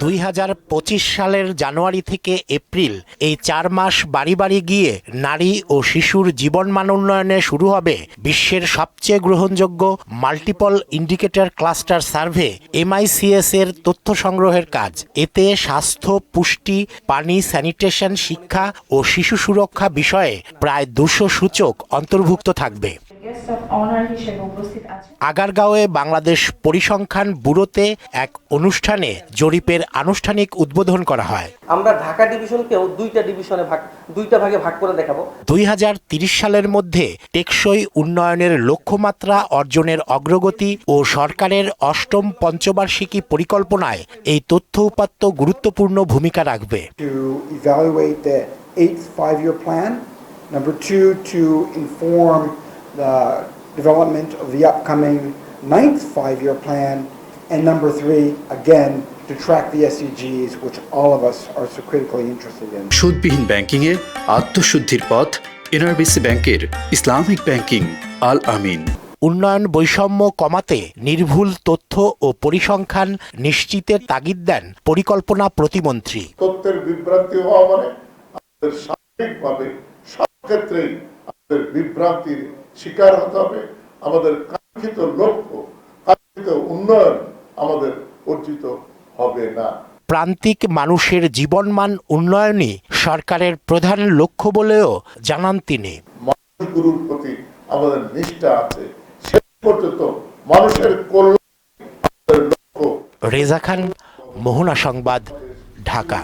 দুই হাজার পঁচিশ সালের জানুয়ারি থেকে এপ্রিল এই চার মাস বাড়ি বাড়ি গিয়ে নারী ও শিশুর জীবনমান উন্নয়নে শুরু হবে বিশ্বের সবচেয়ে গ্রহণযোগ্য multiple indicator cluster survey MICS এর তথ্য সংগ্রহের কাজ। এতে স্বাস্থ্য, পুষ্টি, পানি, স্যানিটেশন, শিক্ষা ও শিশু সুরক্ষা বিষয়ে প্রায় দুশো সূচক অন্তর্ভুক্ত থাকবে। আগারগাঁওয়ে বাংলাদেশ পরিসংখ্যান ব্যুরোতে এক অনুষ্ঠানে জরিপের আনুষ্ঠানিক উদ্বোধন করা হয়। আমরা ঢাকা ডিভিশনকেও দুইটা ডিভিশনে ভাগ দুইটা ভাগে ভাগ করে দেখাবো। দুই সালের মধ্যে টেকসই উন্নয়নের লক্ষ্যমাত্রা অর্জনের অগ্রগতি ও সরকারের অষ্টম পঞ্চবার্ষিকী পরিকল্পনায় এই তথ্য উপাত্ত গুরুত্বপূর্ণ ভূমিকা রাখবে. Number two, to inform the development of the upcoming ninth five-year plan. And number three, again, to track the SEGs, which all of us are so critically interested in. সুদবিহীন ব্যাংকিংয়ে আত্মশুদ্ধির পথ এনআরবিসি ব্যাংকের ইসলামিক ব্যাংকিং আল আমিন উন্নয়ন বৈষম্য কমাতে নির্ভুল তথ্য ও পরিসংখ্যান নিশ্চিতের তাগিদ দেন পরিকল্পনা প্রতিমন্ত্রী তথ্যের বিভ্রান্তি হওয়া মানে আমাদের সাময়িকভাবে সব ক্ষেত্রেই আমাদের বিভ্রান্তির শিকার হতে হবে। আমাদের কাঙ্ক্ষিত লক্ষ্য কাঙ্ক্ষিত উন্নয়ন আমাদের অর্জিত হবে না। প্রান্তিক মানুষের জীবনমান উন্নয়নই সরকারের প্রধান লক্ষ্য বলেও জানান তিনি। মানুষগুলোর প্রতি আমাদের নিষ্ঠা আছে। শেষ পর্যন্ত মানুষের কল্যাণ রেজা খান মোহনা সংবাদ ঢাকা।